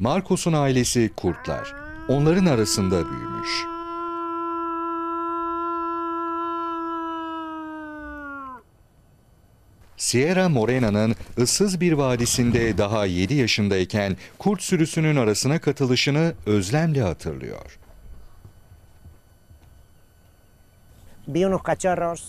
Marcos'un ailesi kurtlar. Onların arasında büyümüş. Sierra Morena'nın ıssız bir vadisinde daha 7 yaşındayken kurt sürüsünün arasına katılışını özlemle hatırlıyor. vi unos cachorros,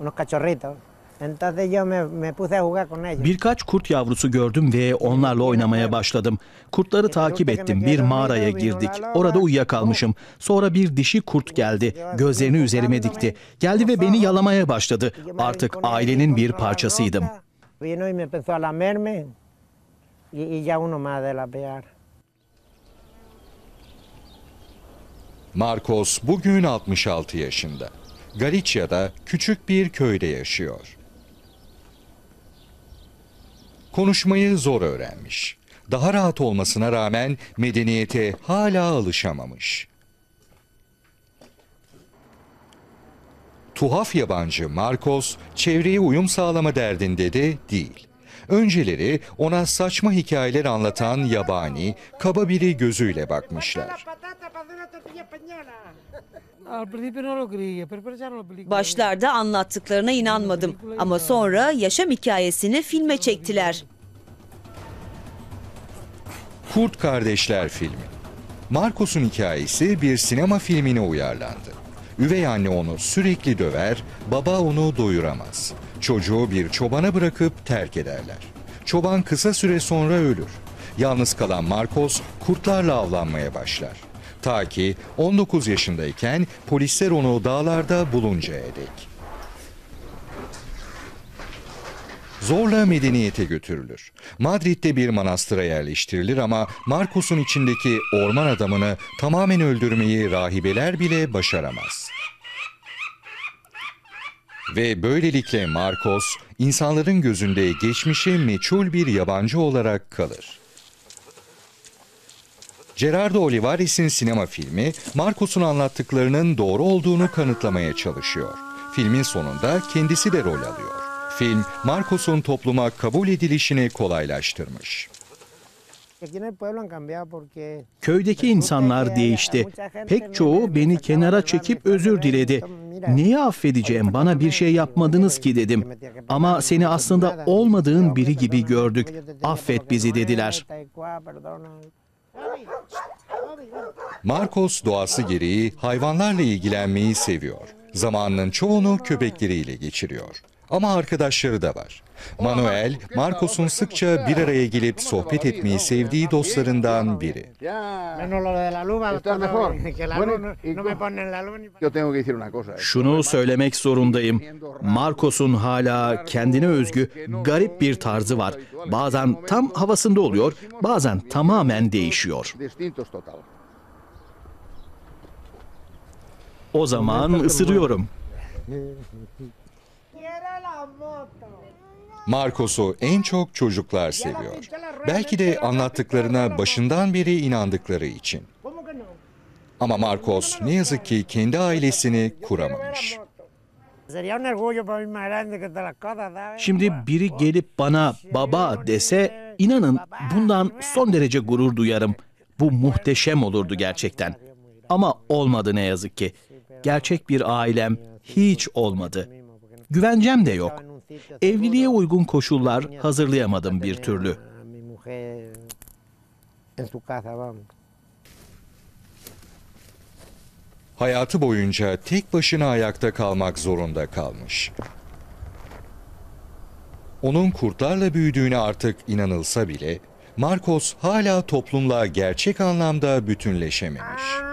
unos cachorritos. Entonces yo me, me puse a jugar con ellos. Birkaç kurt yavrusu gördüm ve onlarla oynamaya başladım. Kurtları takip ettim. Bir mağaraya girdik. Orada uyuyakalmışım. Sonra bir dişi kurt geldi. Gözlerini üzerime dikti. Geldi ve beni yalamaya başladı. Artık ailenin bir parçasıydım. Marcos bugün 66 yaşında. Galicia'da küçük bir köyde yaşıyor. Konuşmayı zor öğrenmiş. Daha rahat olmasına rağmen medeniyete hala alışamamış. Tuhaf yabancı Marcos çevreye uyum sağlama derdinde de değil. Önceleri ona saçma hikayeler anlatan yabani, kaba biri gözüyle bakmışlar. Başlarda anlattıklarına inanmadım ama sonra yaşam hikayesini filme çektiler. Kurt Kardeşler filmi. Marcos'un hikayesi bir sinema filmine uyarlandı. Üvey anne onu sürekli döver, baba onu doyuramaz. Çocuğu bir çobana bırakıp terk ederler. Çoban kısa süre sonra ölür. Yalnız kalan Marcos kurtlarla avlanmaya başlar. Ta ki 19 yaşındayken polisler onu dağlarda buluncaya dek. Zorla medeniyete götürülür. Madrid'de bir manastıra yerleştirilir ama Marcos'un içindeki orman adamını tamamen öldürmeyi rahibeler bile başaramaz. Ve böylelikle Marcos, insanların gözünde geçmişe meçhul bir yabancı olarak kalır. Gerardo Olivares'in sinema filmi, Marcos'un anlattıklarının doğru olduğunu kanıtlamaya çalışıyor. Filmin sonunda kendisi de rol alıyor. Film, Marcos'un topluma kabul edilişini kolaylaştırmış. Köydeki insanlar değişti. Pek çoğu beni kenara çekip özür diledi. Neyi affedeceğim bana bir şey yapmadınız ki dedim. Ama seni aslında olmadığın biri gibi gördük. Affet bizi dediler. Marcos doğası gereği hayvanlarla ilgilenmeyi seviyor. Zamanının çoğunu köpekleriyle geçiriyor. Ama arkadaşları da var. Manuel, Marcos'un sıkça bir araya gelip sohbet etmeyi sevdiği dostlarından biri. Cosa. Şunu söylemek zorundayım. Marcos'un hala kendine özgü garip bir tarzı var. Bazen tam havasında oluyor, bazen tamamen değişiyor. O zaman ısırıyorum. Marcos'u en çok çocuklar seviyor. Belki de anlattıklarına başından beri inandıkları için. Ama Marcos ne yazık ki kendi ailesini kuramamış. Şimdi biri gelip bana baba dese inanın bundan son derece gurur duyarım. Bu muhteşem olurdu gerçekten. Ama olmadı ne yazık ki. Gerçek bir ailem hiç olmadı. Güvencem de yok. Evliliğe uygun koşullar hazırlayamadım bir türlü. Hayatı boyunca tek başına ayakta kalmak zorunda kalmış. Onun kurtlarla büyüdüğüne artık inanılsa bile Marcos hala toplumla gerçek anlamda bütünleşememiş.